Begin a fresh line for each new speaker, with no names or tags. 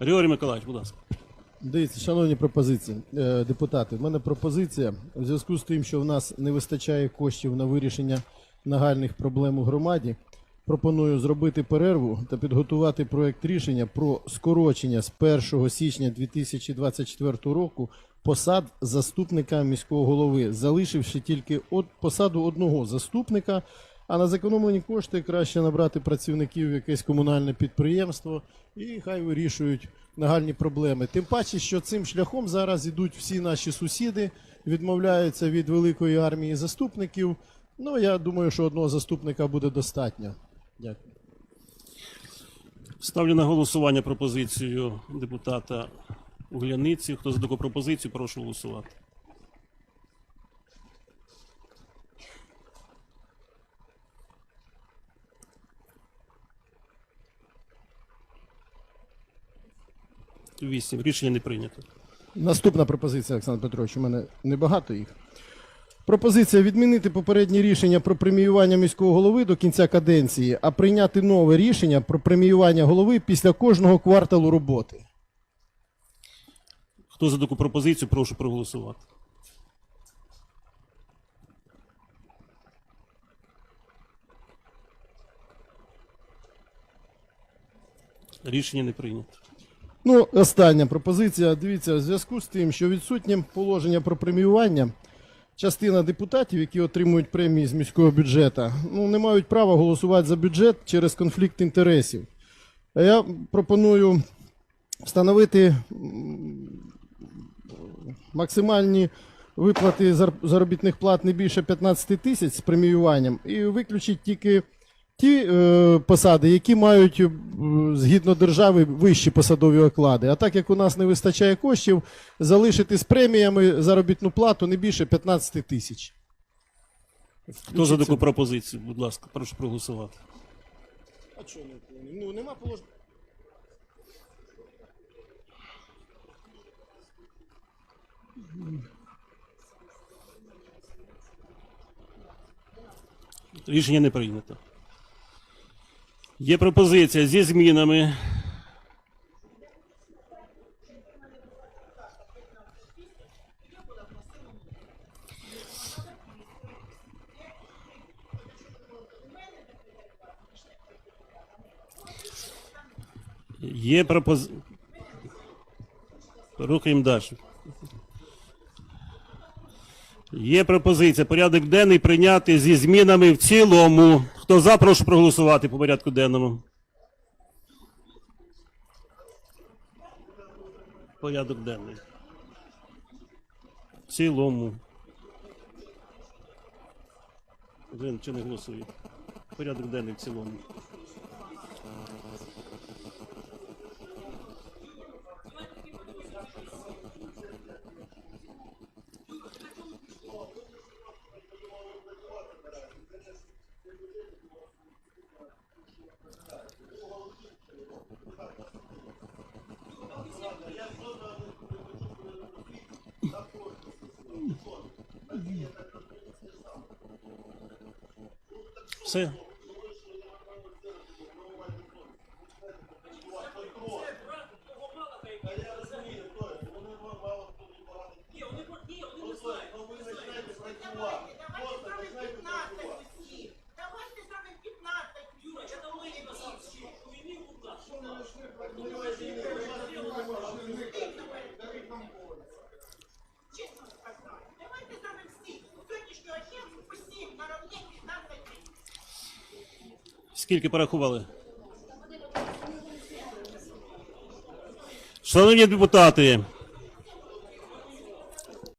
Григорій Миколаївич, будь ласка.
Дивіться, шановні пропозиції, е, депутати, в мене пропозиція в зв'язку з тим, що в нас не вистачає коштів на вирішення нагальних проблем у громаді. Пропоную зробити перерву та підготувати проект рішення про скорочення з 1 січня 2024 року посад заступника міського голови, залишивши тільки от посаду одного заступника. А на зекономлені кошти краще набрати працівників в якесь комунальне підприємство і хай вирішують нагальні проблеми. Тим паче, що цим шляхом зараз ідуть всі наші сусіди, відмовляються від великої армії заступників. Ну я думаю, що одного заступника буде достатньо. Дякую.
Ставлю на голосування пропозицію депутата Угляниці. Хто за таку пропозицію, прошу голосувати. Вісім. Рішення не прийнято.
Наступна пропозиція, Олександр Петрович, у мене небагато їх. Пропозиція відмінити попереднє рішення про преміювання міського голови до кінця каденції, а прийняти нове рішення про преміювання голови після кожного кварталу роботи.
Хто за таку пропозицію, прошу проголосувати. Рішення не прийнято.
Ну, остання пропозиція. Дивіться, в зв'язку з тим, що відсутнє положення про преміювання, частина депутатів, які отримують премії з міського бюджету, ну, не мають права голосувати за бюджет через конфлікт інтересів. А я пропоную встановити максимальні виплати заробітних плат не більше 15 тисяч з преміюванням і виключити тільки ті е, посади, які мають е, згідно держави вищі посадові оклади. А так як у нас не вистачає коштів, залишити з преміями заробітну плату не більше 15 тисяч.
Хто за таку пропозицію? Будь ласка, прошу проголосувати.
А чого не Ну, нема положення.
Рішення не прийнято. Є пропозиція зі змінами. Є пропозиція. Рухаємо далі. Є пропозиція порядок денний прийняти зі змінами в цілому. Хто за, прошу проголосувати по порядку денному. Порядок денний. В цілому. Він чи не голосує? Порядок денний в цілому. Все.
Давайте зробимо 15 усіх. Давайте зробимо 15. Юра, я давно не Чесно сказати. Давайте всіх. З сьогоднішнього дня усіх наравне 15 тисяч.
Скільки порахували? Шановні депутати,